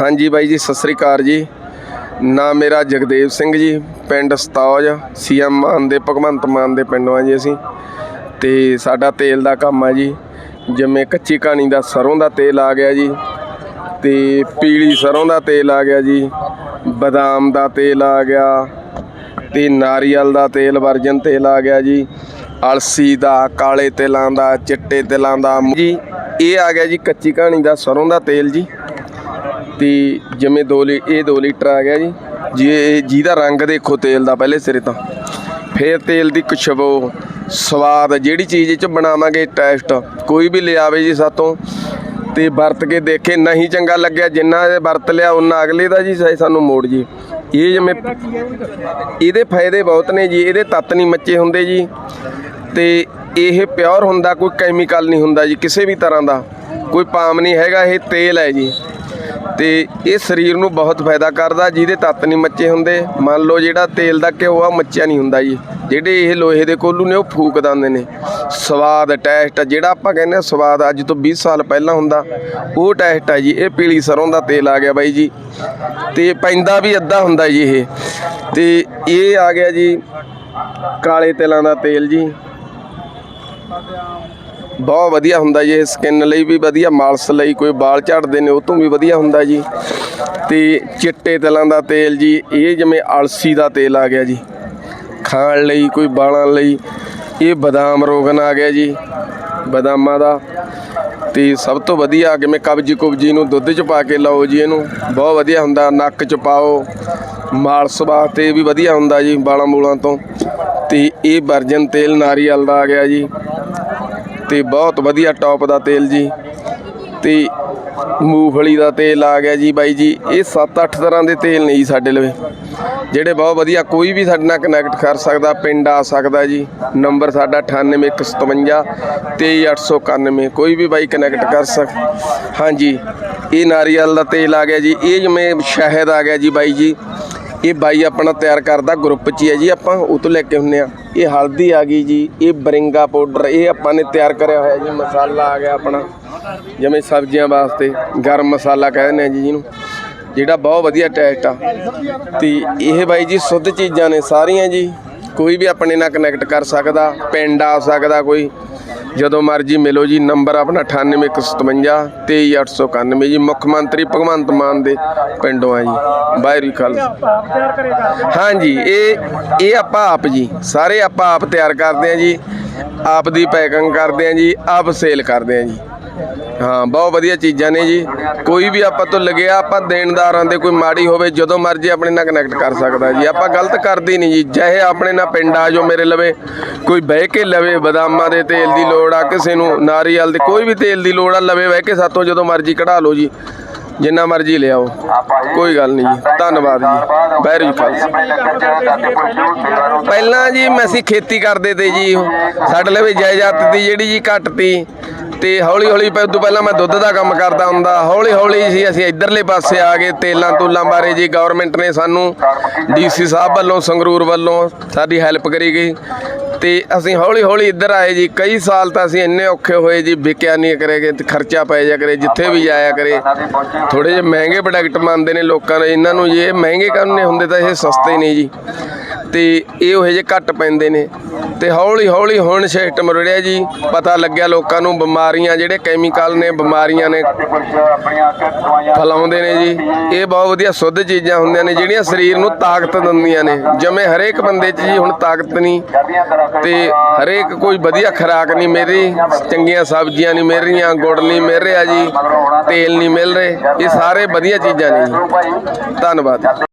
ਹਾਂਜੀ ਬਾਈ ਜੀ, ਸਤਿ ਸ੍ਰੀ ਅਕਾਲ ਜੀ। ਨਾਮ ਮੇਰਾ ਜਗਦੇਵ ਸਿੰਘ ਜੀ, ਪਿੰਡ ਸਤੌਜ, ਸੀਐਮ ਮਾਨ ਦੇ, ਭਗਵੰਤ ਮਾਨ ਦੇ ਪਿੰਡੋਂ ਆ ਜੀ ਅਸੀਂ। ਤੇ ਸਾਡਾ ਤੇਲ ਦਾ ਕੰਮ ਆ ਜੀ, ਜਿਵੇਂ ਕੱਚੀ ਕਹਾਣੀ ਦਾ ਸਰੋਂ ਦਾ ਤੇਲ ਆ ਗਿਆ ਜੀ, ਤੇ ਪੀਲੀ ਸਰੋਂ ਦਾ ਤੇਲ ਆ ਗਿਆ ਜੀ, ਬਦਾਮ ਦਾ ਤੇਲ ਆ ਗਿਆ, ਤੇ ਨਾਰੀਅਲ ਦਾ ਤੇਲ, ਵਰਜਨ ਤੇਲ ਆ ਗਿਆ ਜੀ, ਅਲਸੀ ਦਾ, ਕਾਲੇ ਤਿਲਾਂ ਦਾ, ਚਿੱਟੇ ਤਿਲਾਂ ਦਾ। ਜੀ, ਇਹ ਆ ਗਿਆ ਜੀ ਕੱਚੀ ਕਹਾਣੀ ਦਾ ਸਰੋਂ ਦਾ ਤੇਲ ਜੀ। ਤੇ ਜਿਵੇਂ 2 ਲੀ, ਇਹ 2 ਲੀਟਰ ਆ ਗਿਆ ਜੀ। ਜੇ ਜਿਹਦਾ ਰੰਗ ਦੇਖੋ ਤੇਲ ਦਾ ਪਹਿਲੇ ਸਿਰੇ ਤਾਂ। ਫਿਰ ਤੇਲ ਦੀ ਖੁਸ਼ਬੂ, ਸਵਾਦ, ਜਿਹੜੀ ਚੀਜ਼ ਚ ਬਣਾਵਾਂਗੇ ਟੈਸਟ, ਕੋਈ ਵੀ ਲਿਆਵੇ ਜੀ ਸਾਤੋਂ। ਤੇ ਵਰਤ ਕੇ ਦੇਖੇ, ਨਹੀਂ ਚੰਗਾ ਲੱਗਿਆ, ਜਿੰਨਾ ਇਹ ਵਰਤ ਲਿਆ ਉਹਨਾਂ ਅਗਲੇ ਦਾ ਜੀ ਸਾਨੂੰ ਮੋੜ ਜੀ। ਇਹ ਜਿਵੇਂ ਇਹਦੇ ਫਾਇਦੇ ਬਹੁਤ ਨੇ ਜੀ, ਇਹਦੇ ਤੱਤ ਨਹੀਂ ਮੱਚੇ ਹੁੰਦੇ ਜੀ। ਤੇ ਇਹ ਪਿਓਰ ਹੁੰਦਾ, ਕੋਈ ਕੈਮੀਕਲ ਨਹੀਂ ਹੁੰਦਾ ਜੀ, ਕਿਸੇ ਵੀ ਤਰ੍ਹਾਂ ਦਾ। ਕੋਈ ਪਾਮ ਨਹੀਂ ਹੈਗਾ, ਇਹ ਤੇਲ ਹੈ ਜੀ। ਤੇ ਇਹ ਸਰੀਰ ਨੂੰ ਬਹੁਤ ਫਾਇਦਾ ਕਰਦਾ, ਜਿਹਦੇ ਤੱਤ ਨਹੀਂ ਮੱਚੇ ਹੁੰਦੇ। ਮੰਨ ਲਓ ਜਿਹੜਾ ਤੇਲ ਦਾ ਘਿਓ ਆ, ਮੱਚਿਆ ਨਹੀਂ ਹੁੰਦਾ ਜੀ। ਜਿਹੜੇ ਇਹ ਲੋਹੇ ਦੇ ਕੋਲੂ ਨੇ, ਉਹ ਫੂਕ ਦਿੰਦੇ ਨੇ। ਸਵਾਦ ਟੈਸਟ, ਜਿਹੜਾ ਆਪਾਂ ਕਹਿੰਦੇ ਆ ਸਵਾਦ ਅੱਜ ਤੋਂ 20 ਸਾਲ ਪਹਿਲਾਂ ਹੁੰਦਾ, ਉਹ ਟੈਸਟ ਆ ਜੀ। ਇਹ ਪੀਲੀ ਸਰੋਂ ਦਾ ਤੇਲ ਆ ਗਿਆ ਬਾਈ ਜੀ। ਤੇ ਪੈਂਦਾ ਵੀ ਅੱਧਾ ਹੁੰਦਾ ਜੀ ਇਹ। ਤੇ ਇਹ ਆ ਗਿਆ ਜੀ ਕਾਲੇ ਤਿਲਾਂ ਦਾ ਤੇਲ ਜੀ। ਬਹੁਤ ਵਧੀਆ ਹੁੰਦਾ ਜੀ, ਇਹ ਸਕਿਨ ਲਈ ਵੀ ਵਧੀਆ, ਮਾਲਸ਼ ਲਈ ਕੋਈ ਵਾਲ ਝੜਦੇ ਨੇ, ਉਹ ਤੋਂ ਵੀ ਵਧੀਆ ਹੁੰਦਾ ਜੀ। ਤੇ ਚਿੱਟੇ ਤਿਲਾਂ ਦਾ ਤੇਲ ਜੀ, ਇਹ ਜਿਵੇਂ ਅਲਸੀ ਦਾ ਤੇਲ ਆ ਗਿਆ ਜੀ। ਖਾਣ ਲਈ, ਕੋਈ ਵਾਲਾਂ ਲਈ, ਇਹ ਬਦਾਮ ਰੋਗਨ ਆ ਗਿਆ ਜੀ, ਬਦਾਮਾਂ ਦਾ। ਤੇ ਸਭ ਤੋਂ ਵਧੀਆ ਜਿਵੇਂ ਕਬਜੀ ਕੁਬਜੀ ਨੂੰ ਦੁੱਧ ਚ ਪਾ ਕੇ ਲਾਓ ਜੀ ਇਹਨੂੰ, ਬਹੁਤ ਵਧੀਆ ਹੁੰਦਾ, ਨੱਕ ਚ ਪਾਓ। ਮਾਲਸ਼ ਵਾਸਤੇ ਵੀ ਵਧੀਆ ਹੁੰਦਾ ਜੀ, ਵਾਲਾਂ ਮੂਲਾਂ ਤੋਂ। ਤੇ ਇਹ ਵਰਜਨ ਤੇਲ ਨਾਰੀਅਲ ਦਾ ਆ ਗਿਆ ਜੀ। ਤੇ ਬਹੁਤ ਵਧੀਆ ਟੌਪ ਦਾ ਤੇਲ ਜੀ। ਤੇ ਮੂੰਗਫਲੀ ਦਾ ਤੇਲ ਆ ਗਿਆ ਜੀ ਬਾਈ ਜੀ। ਇਹ 7-8 ਤਰ੍ਹਾਂ ਦੇ ਤੇਲ ਨੇ ਜੀ ਸਾਡੇ ਲਵੇ। ਜਿਹੜੇ ਬਹੁਤ ਵਧੀਆ ਕੋਈ ਵੀ ਸਾਡੇ ਨਾਲ ਕਨੈਕਟ ਕਰ ਸਕਦਾ, ਪਿੰਡ ਆ ਸਕਦਾ ਜੀ। ਨੰਬਰ ਸਾਡਾ 98157 23891 ਕੋਈ ਵੀ ਬਾਈ ਕਨੈਕਟ ਕਰ ਸਕ, ਹਾਂਜੀ। ਇਹ ਨਾਰੀਅਲ ਦਾ ਤੇਲ ਆ ਗਿਆ ਜੀ। ਇਹ ਜਿਵੇਂ ਸ਼ਹਿਦ ਆ ਗਿਆ ਜੀ ਬਾਈ ਜੀ। ਇਹ ਬਾਈ ਆਪਣਾ ਤਿਆਰ ਕਰਦਾ ਗਰੁੱਪ 'ਚ ਹੀ ਹੈ ਜੀ ਆਪਾਂ, ਉਹ ਤੋਂ ਲੈ ਕੇ ਹੁੰਨੇ ਆ। ਇਹ ਹਲਦੀ ਆ ਗਈ ਜੀ, ਇਹ ਬਰਿੰਗਾ ਪਾਊਡਰ ਇਹ ਆਪਾਂ ਨੇ ਤਿਆਰ ਕਰਿਆ ਹੋਇਆ ਜੀ, ਮਸਾਲਾ ਆ ਗਿਆ ਆਪਣਾ, ਜਿਵੇਂ ਸਬਜ਼ੀਆਂ ਵਾਸਤੇ, ਗਰਮ ਮਸਾਲਾ ਕਹਿੰਦੇ ਨੇ ਜੀ ਜਿਹਨੂੰ, ਜਿਹੜਾ ਬਹੁਤ ਵਧੀਆ ਟੇਸਟ ਆ। ਤੇ ਇਹ ਬਾਈ ਜੀ ਸ਼ੁੱਧ ਚੀਜ਼ਾਂ ਨੇ ਸਾਰੀਆਂ ਜੀ, ਕੋਈ ਵੀ ਆਪਣੇ ਨਾਲ ਕਨੈਕਟ ਕਰ ਸਕਦਾ, ਪਿੰਡ ਆ ਸਕਦਾ ਕੋਈ ਜਦੋਂ ਮਰਜ਼ੀ ਮਿਲੋ ਜੀ, ਨੰਬਰ ਆਪਣਾ 98157 23891 ਜੀ, ਮੁੱਖ ਮੰਤਰੀ ਭਗਵੰਤ ਮਾਨ ਦੇ ਪਿੰਡੋਂ ਆ ਜੀ ਬਾਹਰੀ ਖਾਲ ਹਾਂਜੀ, ਇਹ ਇਹ ਆਪਾਂ ਆਪ ਜੀ, ਸਾਰੇ ਆਪਾਂ ਆਪ ਤਿਆਰ ਕਰਦੇ ਆ ਜੀ, ਆਪ ਦੀ ਪੈਕਿੰਗ ਕਰਦੇ ਆ ਜੀ, ਆਪ ਸੇਲ ਕਰਦੇ ਆ ਜੀ। ਹਾਂ ਬਹੁਤ ਵਧੀਆ ਚੀਜ਼ਾਂ ਨੇ ਜੀ। ਕੋਈ ਵੀ ਆਪਾਂ ਤੋਂ ਲੱਗਿਆ ਆਪਾਂ ਦੇਣਦਾਰਾਂ ਦੇ ਕੋਈ ਮਾੜੀ ਹੋਵੇ ਜਦੋਂ ਮਰਜ਼ੀ ਆਪਣੇ ਨਾਲ ਕਨੈਕਟ ਕਰ ਸਕਦਾ ਜੀ। ਆਪਾਂ ਗਲਤ ਕਰਦੇ ਨਹੀਂ ਜੀ। ਚਾਹੇ ਆਪਣੇ ਨਾਲ ਪਿੰਡ ਆ ਜੋ ਮੇਰੇ ਲਵੇ ਕੋਈ ਬਹਿ ਕੇ ਲਵੇ ਬਦਾਮਾਂ ਦੇ ਤੇਲ ਦੀ ਲੋੜ ਆ ਕਿਸੇ ਨੂੰ ਨਾਰੀਅਲ ਦੇ ਕੋਈ ਵੀ ਤੇਲ ਦੀ ਲੋੜ ਆ ਲਵੇ ਬਹਿ ਕੇ ਸਾਤੋਂ ਜਦੋਂ ਮਰਜ਼ੀ ਕਢਾ ਲਓ ਜੀ। ਜਿੰਨਾ ਮਰਜ਼ੀ ਲਿਆਓ। ਕੋਈ ਗੱਲ ਨਹੀਂ ਜੀ। ਧੰਨਵਾਦ ਜੀ। ਬੈਰੀ ਖਾਲਸਾ ਪਹਿਲਾਂ ਜੀ ਮੈਂ ਅਸੀਂ ਖੇਤੀ ਕਰਦੇ ਤੇ ਜੀ। ਸਾਡੇ ਲਈ ਜਾਇਦਾਦ ਦੀ ਜਿਹੜੀ ਜੀ ਘੱਟ ਤੀ ਤੇ ਹੌਲੀ ਹੌਲੀ ਪਹਿ ਤੋਂ ਪਹਿਲਾਂ ਮੈਂ ਦੁੱਧ ਦਾ ਕੰਮ ਕਰਦਾ ਹੁੰਦਾ। ਹੌਲੀ ਹੌਲੀ ਸੀ ਅਸੀਂ ਇਧਰਲੇ ਪਾਸੇ ਆ ਗਏ। ਤੇਲਾਂ ਤੂਲਾਂ ਬਾਰੇ ਜੀ ਗਵਰਨਮੈਂਟ ਨੇ ਸਾਨੂੰ ਡੀਸੀ ਸਾਹਿਬ ਵੱਲੋਂ, ਸੰਗਰੂਰ ਵੱਲੋਂ ਸਾਡੀ ਹੈਲਪ ਕਰੀ ਗਈ। ਤੇ ਅਸੀਂ ਹੌਲੀ ਹੌਲੀ ਇੱਧਰ ਆਏ ਜੀ। ਕਈ ਸਾਲ ਤਾਂ ਅਸੀਂ ਇੰਨੇ ਔਖੇ ਹੋਏ ਜੀ, ਵਿਕਿਆ ਨਹੀਂ ਕਰੇਗੇ ਤੇ ਖਰਚਾ ਪੈ ਜਾ ਕਰੇ, ਜਿੱਥੇ ਵੀ ਜਾਇਆ ਕਰੇ। ਥੋੜੇ ਜਿਹੇ ਮਹਿੰਗੇ ਪ੍ਰੋਡਕਟ ਮੰਨਦੇ ਨੇ ਲੋਕਾਂ ਨੇ ਇਹਨਾਂ ਨੂੰ ਜੇ ਮਹਿੰਗੇ ਕਰਨੇ ਹੁੰਦੇ ਤਾਂ ਇਹ ਸਸਤੇ ਨਹੀਂ ਜੀ। ਤੇ ਇਹ ਉਹ ਜਿਹੇ ਘੱਟ ਪੈਂਦੇ ਨੇ। ਤੇ ਹੌਲੀ ਹੌਲੀ ਹੁਣ ਸਿਸਟਮ ਰੜਿਆ ਜੀ। ਪਤਾ ਲੱਗਿਆ ਲੋਕਾਂ ਨੂੰ ਬਿਮਾਰੀਆਂ, ਜਿਹੜੇ ਕੈਮੀਕਲ ਨੇ, ਬਿਮਾਰੀਆਂ ਨੇ ਫੈਲਾਉਂਦੇ ਨੇ ਜੀ। ਇਹ ਬਹੁਤ ਵਧੀਆ ਸ਼ੁੱਧ ਚੀਜ਼ਾਂ ਹੁੰਦੀਆਂ ਨੇ, ਜਿਹੜੀਆਂ ਸਰੀਰ ਨੂੰ ਤਾਕਤ ਦਿੰਦੀਆਂ ਨੇ। ਜਿਵੇਂ ਹਰੇਕ ਬੰਦੇ 'ਚ ਜੀ ਹੁਣ ਤਾਕਤ ਨਹੀਂ। ਤੇ ਹਰੇਕ ਕੋਈ ਵਧੀਆ ਖੁਰਾਕ ਨਹੀਂ ਮਿਲ ਰਹੀ। ਚੰਗੀਆਂ ਸਬਜ਼ੀਆਂ ਨਹੀਂ ਮਿਲ ਰਹੀਆਂ, ਗੁੜ ਨਹੀਂ ਮਿਲ ਰਿਹਾ ਜੀ, ਤੇਲ ਨਹੀਂ ਮਿਲ ਰਹੇ। ਇਹ ਸਾਰੇ ਵਧੀਆ ਚੀਜ਼ਾਂ ਨੇ ਜੀ। ਧੰਨਵਾਦ।